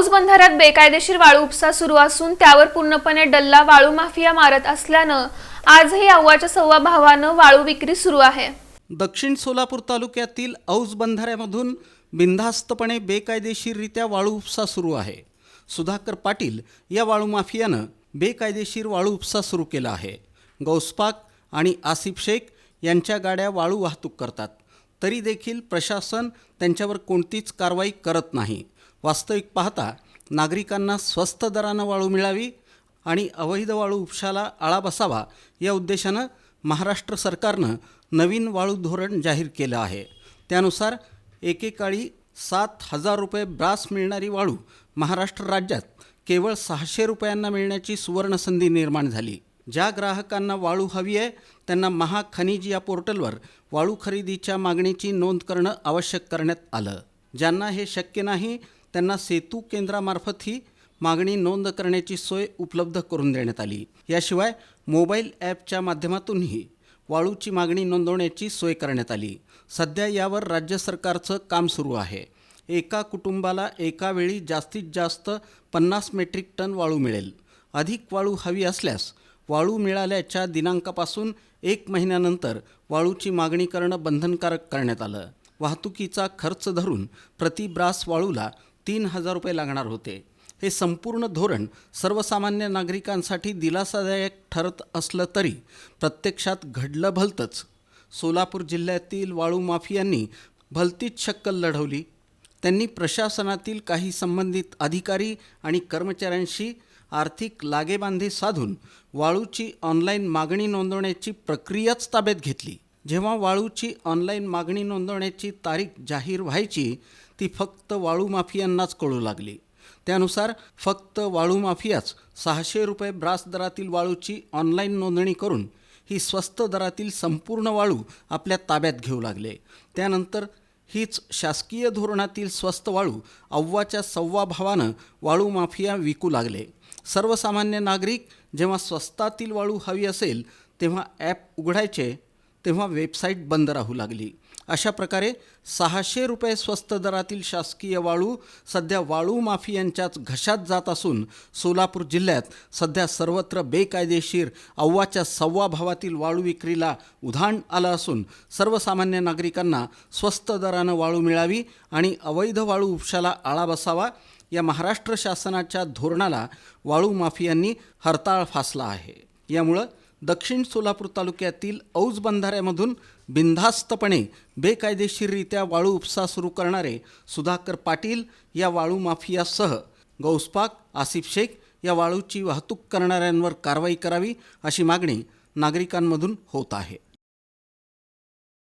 पाऊस बंधाऱ्यात बेकायदेशीर वाळू उपसा सुरू असून त्यावर पूर्णपणे डल्ला वाळू माफिया मारत असल्यानं आजही अव्वाच्या सव्वा भावानं वाळू विक्री सुरू आहे. दक्षिण सोलापूर तालुक्यातील औज बंधाऱ्यामधून बिनधास्तपणे बेकायदेशीररित्या वाळू उपसा सुरू आहे. सुधाकर पाटील या वाळू माफियानं बेकायदेशीर वाळू उपसा सुरू केला आहे. गौसपाक आणि आसिफ शेख यांच्या गाड्या वाळू वाहतूक करतात. तरी देखील प्रशासन त्यांच्यावर कोणतीच कारवाई करत नाही. वास्तविक पाहता नागरिकांना स्वस्त दरानं वाळू मिळावी आणि अवैध वाळू उपशाला आळा बसावा या उद्देशानं महाराष्ट्र सरकारनं नवीन वाळू धोरण जाहीर केलं आहे. त्यानुसार एकेकाळी सात हजार रुपये ब्रास मिळणारी वाळू महाराष्ट्र राज्यात केवळ सहाशे रुपयांना मिळण्याची सुवर्णसंधी निर्माण झाली. ज्या ग्राहकांना वाळू हवी आहे त्यांना महाखनिज या पोर्टलवर वाळू खरेदीच्या मागणीची नोंद करणं आवश्यक करण्यात आलं. ज्यांना हे शक्य नाही त्यांना सेतू केंद्रामार्फत ही मागणी नोंद करण्याची सोय उपलब्ध करून देण्यात आली. याशिवाय मोबाईल ॲपच्या माध्यमातूनही वाळूची मागणी नोंदवण्याची सोय करण्यात आली. सध्या यावर राज्य सरकारचं काम सुरू आहे. एका कुटुंबाला एका वेळी जास्तीत जास्त पन्नास मेट्रिक टन वाळू मिळेल. अधिक वाळू हवी असल्यास वाळू मिळाल्याच्या दिनांकापासून एक महिन्यानंतर वाळूची मागणी करणं बंधनकारक करण्यात आलं. वाहतुकीचा खर्च धरून प्रति ब्रास वाळूला तीन हजार रुपये लागणार होते. हे संपूर्ण धोरण सर्वसामान्य नागरिकांसाठी दिलासादायक ठरत असलं तरी प्रत्यक्षात घडलं भलतंच. सोलापूर जिल्ह्यातील वाळू माफियांनी भलतीच शक्कल लढवली. त्यांनी प्रशासनातील काही संबंधित अधिकारी आणि कर्मचाऱ्यांशी आर्थिक लागेबांधी साधून वाळूची ऑनलाईन मागणी नोंदवण्याची प्रक्रियाच ताब्यात घेतली. जेव्हा वाळूची ऑनलाईन मागणी नोंदवण्याची तारीख जाहीर व्हायची ती फक्त वाळू माफियांनाच कळू लागली. त्यानुसार फक्त वाळू माफियाच सहाशे रुपये ब्रास दरातील वाळूची ऑनलाईन नोंदणी करून ही स्वस्त दरातील संपूर्ण वाळू आपल्या ताब्यात घेऊ लागले. त्यानंतर हीच शासकीय धोरणातील स्वस्त वाळू अव्वाच्या सव्वा भावानं वाळू माफिया विकू लागले. सर्वसामान्य नागरिक जेव्हा स्वस्तातील वाळू हवी असेल तेव्हा ॲप उघडायचे तेव्हा वेबसाईट बंद राहू लागली. अशा प्रकारे सहाशे रुपये स्वस्त दरातील शासकीय वाळू सध्या वाळू माफियांच्याच घशात जात असून सोलापूर जिल्ह्यात सध्या सर्वत्र बेकायदेशीर अव्वाच्या सव्वा भावातील वाळू विक्रीला उधाण आलं असून सर्वसामान्य नागरिकांना स्वस्त दरानं वाळू मिळावी आणि अवैध वाळू उपशाला आळा बसावा या महाराष्ट्र शासनाच्या धोरणाला वाळू माफियांनी हरताळ फासला आहे. यामुळं दक्षिण सोलापूर तालुक्यातील औज बंधाऱ्यामधून बिनधास्तपणे बेकायदेशीररित्या वाळू उपसा सुरू करणारे सुधाकर पाटील या वाळू माफियासह गौसपाक आसिफ शेख या वाळूची वाहतूक करणाऱ्यांवर कारवाई करावी अशी मागणी नागरिकांमधून होत आहे.